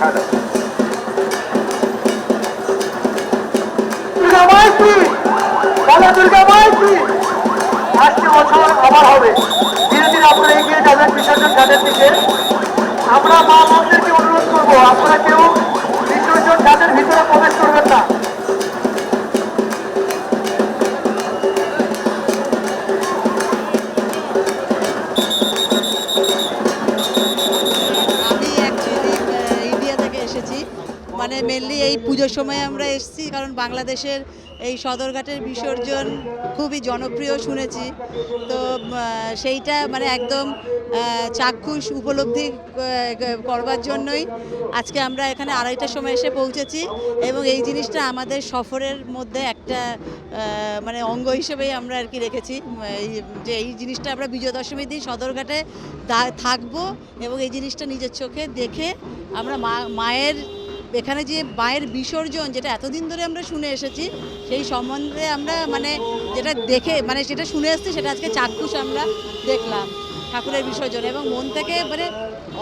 Hello Durga Maiti বলো আবার হবে। ধীরে ধীরে আপনারা এগিয়ে যাবেন বিসর্জন ঘাটের দিকে। আমরা মা বোনদেরকে অনুরোধ করব, আপনারা কেউ বিসর্জন ঘাটের ভিতরে প্রবেশ করবেন না। মানে মেনলি এই পুজোর সময় আমরা এসেছি, কারণ বাংলাদেশের এই সদরঘাটের বিসর্জন খুবই জনপ্রিয় শুনেছি। তো সেইটা মানে একদম চাক্ষুষ উপলব্ধি করবার জন্যই আজকে আমরা এখানে আড়াইটার সময় এসে পৌঁছেছি এবং এই জিনিসটা আমাদের সফরের মধ্যে একটা মানে অঙ্গ হিসেবেই আমরা আর কি রেখেছি। যে এই জিনিসটা আমরা বিজয় দশমীর দিন সদরঘাটে থাকব এবং এই জিনিসটা নিজের চোখে দেখে আমরা মা, মায়ের এখানে যে মায়ের বিসর্জন যেটা এতদিন ধরে আমরা শুনে এসেছি, সেই সম্বন্ধে আমরা মানে যেটা দেখে মানে সেটা শুনে এসেছি, সেটা আজকে চাক্ষুষ আমরা দেখলাম। ঠাকুরের বিসর্জন এবং মন থেকে মানে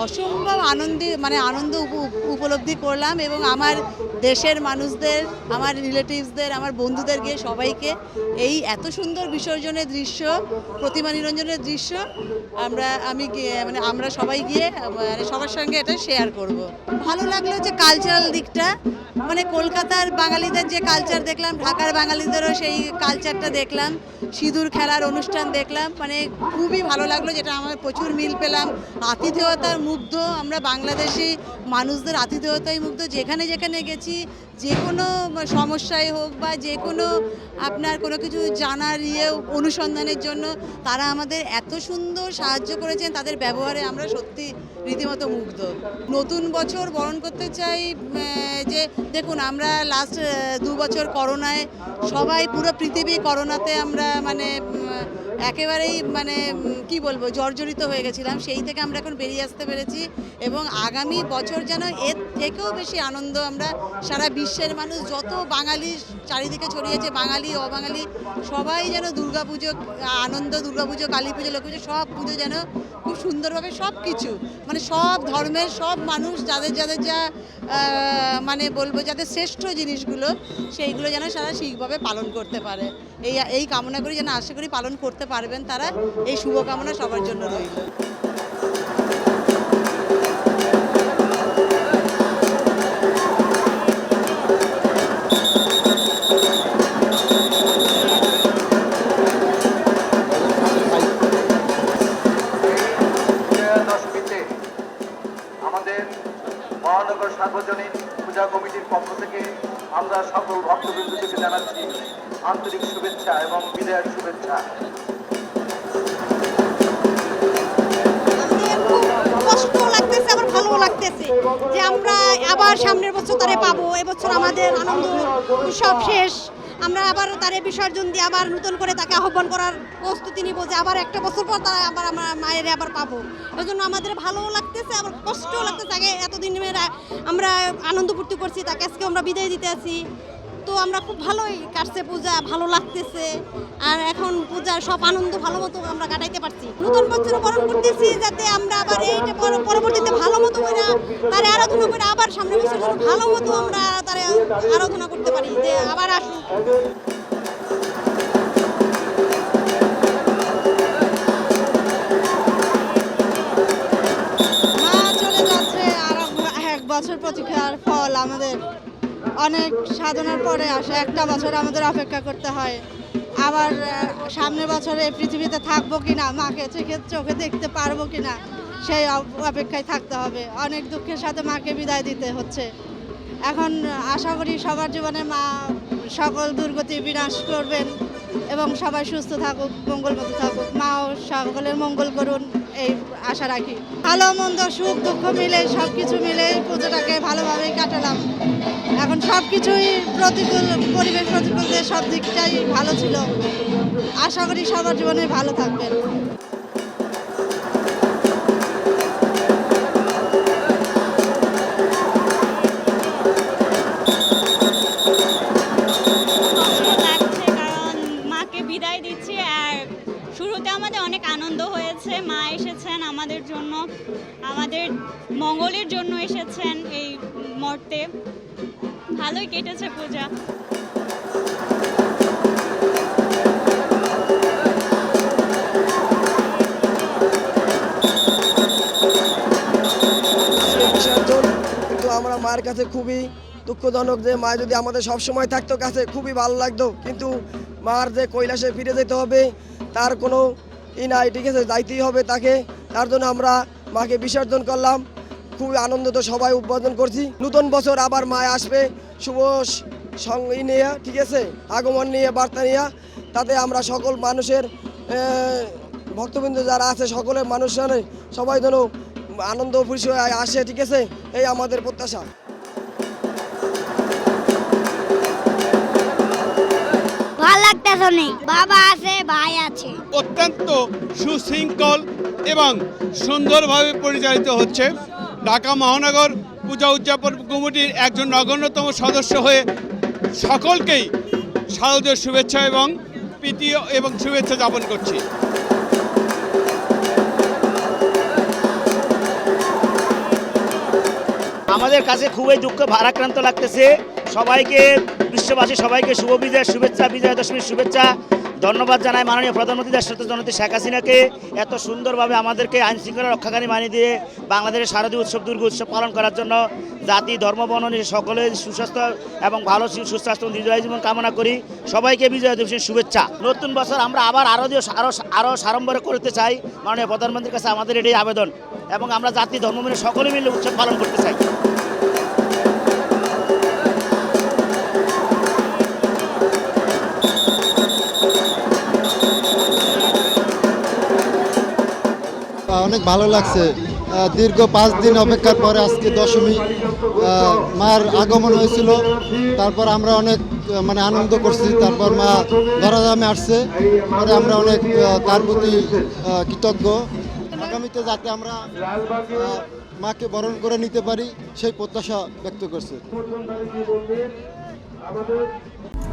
অসম্ভব আনন্দে মানে আনন্দ উপলব্ধি করলাম এবং আমার দেশের মানুষদের, আমার রিলেটিভসদের আমার বন্ধুদের গিয়ে সবাইকে এই এত সুন্দর বিসর্জনের দৃশ্য, প্রতিমা নিরঞ্জনের দৃশ্য আমরা, আমি মানে আমরা সবাই গিয়ে মানে সবার সঙ্গে এটা শেয়ার করব। ভালো লাগল যে কালচারাল দিকটা মানে কলকাতার বাঙালিদের যে কালচার দেখলাম, ঢাকার বাঙালিদেরও সেই কালচারটা দেখলাম, সিঁদুর খেলার অনুষ্ঠান দেখলাম মানে খুবই ভালো লাগল যেটা আমার প্রচুর মিল পেলাম। আতিথেয়তার মুগ্ধ আমরা বাংলাদেশি মানুষদের আতিথেয়তায় মুগ্ধ। যেখানে যেখানে গেছি, যে কোনো সমস্যায় হোক বা যে কোনো আপনার কোনো কিছু জানার ইয়ে অনুসন্ধানের জন্য তারা আমাদের এত সুন্দর সাহায্য করেছেন, তাদের ব্যবহারে আমরা সত্যি রীতিমতো মুগ্ধ। নতুন বছর বরণ করতে চাই যে দেখুন আমরা লাস্ট দু বছর করোনায় সবাই পুরো পৃথিবী করোনাতে আমরা মানে একেবারেই মানে কি বলব, জর্জরিত হয়ে গেছিলাম। সেই থেকে আমরা এখন বেরিয়ে আসতে পেরেছি এবং আগামী বছর যেন এর থেকেও বেশি আনন্দ আমরা সারা বিশ্বের মানুষ, যত বাঙালি চারিদিকে ছড়িয়েছে বাঙালি, অবাঙালি, সবাই যেন দুর্গাপুজো আনন্দ দুর্গাপুজো কালী পুজো, লক্ষ্মী পুজো, সব পুজো যেন খুব সুন্দরভাবে সব কিছু মানে সব ধর্মের সব মানুষ, যাদের যাদের যা মানে বলব, যাদের শ্রেষ্ঠ জিনিসগুলো, সেইগুলো যেন সারা ঠিকভাবে পালন করতে পারে। এই এই কামনা করি যেন আশা করি পালন করতে পারবেন তারা। এই শুভকামনা সবার জন্য রইল। মহানগর সার্বজনীন পূজা কমিটির পক্ষ থেকে আমরা সকল ভক্তবৃন্দকে আন্তরিক শুভেচ্ছা এবং বিদায়ের শুভেচ্ছা। যে আমরা আবার সামনের বছর তারে পাবো, এবছর আমাদের আনন্দ উৎসব শেষ। আমরা আবার তারে বিসর্জন দিয়ে আবার নতুন করে তাকে আহ্বান করার প্রস্তুতি নিব যে আবার একটা বছর পর তারা আবার আমরা মায়ের আবার পাবো। ওই জন্য আমাদের ভালোও লাগতেছে, আবার কষ্টও লাগতেছে। আগে এতদিন আমরা আনন্দ ফুর্তি করছি, তাকে আজকে আমরা বিদায় দিতে আছি। আমরা খুব ভালোই কাটছে পূজা, ভালো লাগতেছে। আর এখন পূজার সব আনন্দ, ভালো মতো আমরা কাটাইতে পারছি। নতুন বছর বরণ করতেছি যাতে আমরা আবার এইটা পরবর্তীতে ভালো মতো করে তারে আরাধনা করে আবার সামনে বছর যেন ভালো মতো আমরা তারে আরাধনা করতে পারি, যে আবার এক বছর প্রতীক্ষার ফল আমাদের অনেক সাধনার পরে আসে। একটা বছর আমাদের অপেক্ষা করতে হয়। আবার সামনের বছরে এই পৃথিবীতে থাকব কি না মাকে চোখে চোখে দেখতে পারব কি না সেই অপেক্ষায় থাকতে হবে। অনেক দুঃখের সাথে মাকে বিদায় দিতে হচ্ছে। এখন আশা করি সবার জীবনে মা সকল দুর্গতি বিনাশ করবেন এবং সবাই সুস্থ থাকুক, মঙ্গলমতো থাকুক। মাও সকলের মঙ্গল করুন, এই আশা রাখি। ভালো, মন্দ, সুখ, দুঃখ মিলে সব কিছু মিলে পুজোটাকে ভালোভাবেই কাটালাম। এখন সব কিছুই প্রতিকূল, পরিবেশ প্রতিকূল সব দিকটাই ভালো ছিল। আশা করি সবার জীবনে ভালো থাকবেন। আমাদের জন্য, আমাদের মঙ্গলের জন্য এসেছেন এই করতে ভালোই কেটেছে পূজা। আমরা মায়ের কাছে খুবই দুঃখজনক যে মা যদি আমাদের সব সময় থাকতো কাছে, খুবই ভালো লাগতো। কিন্তু মার যে কৈলাসে ফিরে যেতে হবে, তার কোনো ই নাই, ঠিক আছে? যাইতেই হবে তাকে। তার জন্য আমরা মাকে বিসর্জন করলাম। খুবই আনন্দিত সবাই উদ্বোধন করছি। নতুন বছর আবার মায় আসবে। শুভ সঙ্গ নিয়ে ঠিক আছে? আগমন নিয়ে বার্তা নিয়ে। তাতে আমরা সকল মানুষের ভক্তবৃন্দ যারা আছে সকলের মানুষের সবাই যেন আনন্দ খুশি হয়ে আসে ঠিক আছে? এই আমাদের প্রত্যাশা। ভালো লাগতেছে অনেক বাবা আছে ভাই আছে। অত্যন্ত সুশৃঙ্খল এবং সুন্দরভাবে পরিচালিত হচ্ছে ঢাকা মহানগর পূজা উদযাপন কমিটির একজন নগণ্যতম সদস্য হয়ে সকলকেই শারদীয় শুভেচ্ছা এবং প্রীতি এবং শুভেচ্ছা যাপন করছি। আমাদের কাছে খুবই দুঃখ, ভারাক্রান্ত লাগতেছে। সবাইকে, বিশ্ববাসী সবাইকে শুভ বিজয়, শুভেচ্ছা বিজয়া দশমীর শুভেচ্ছা। ধন্যবাদ জানাই মাননীয় প্রধানমন্ত্রী দেশরত জনতী শেখ হাসিনাকে। এত সুন্দরভাবে আমাদেরকে আইন শৃঙ্খলা রক্ষাকারী মানিয়ে দিয়ে বাংলাদেশের শারদীয় উৎসব, দুর্গা উৎসব পালন করার জন্য জাতি, ধর্ম, বর্ণ সকলের সুস্বাস্থ্য এবং ভালো সুস্বাস্থ্য বিজয় জীবন কামনা করি। সবাইকে বিজয় দিবসের শুভেচ্ছা। নতুন বছর আমরা আবার আরও আরও আরও সাড়ম্বরে করতে চাই। মাননীয় প্রধানমন্ত্রীর কাছে আমাদের এটাই আবেদন এবং আমরা জাতি, ধর্ম মিলে সকলে মিলে উৎসব পালন করতে চাই। অনেক ভালো লাগছে। দীর্ঘ পাঁচ দিন অপেক্ষার পরে আজকে দশমী মার আগমন হয়েছিল। তারপর আমরা অনেক মানে আনন্দ করছি। তারপর মা ধরাধামে আসছে। পরে আমরা অনেক তার প্রতি কৃতজ্ঞ। আগামীতে যাতে আমরা মাকে বরণ করে নিতে পারি, সেই প্রত্যাশা ব্যক্ত করছে।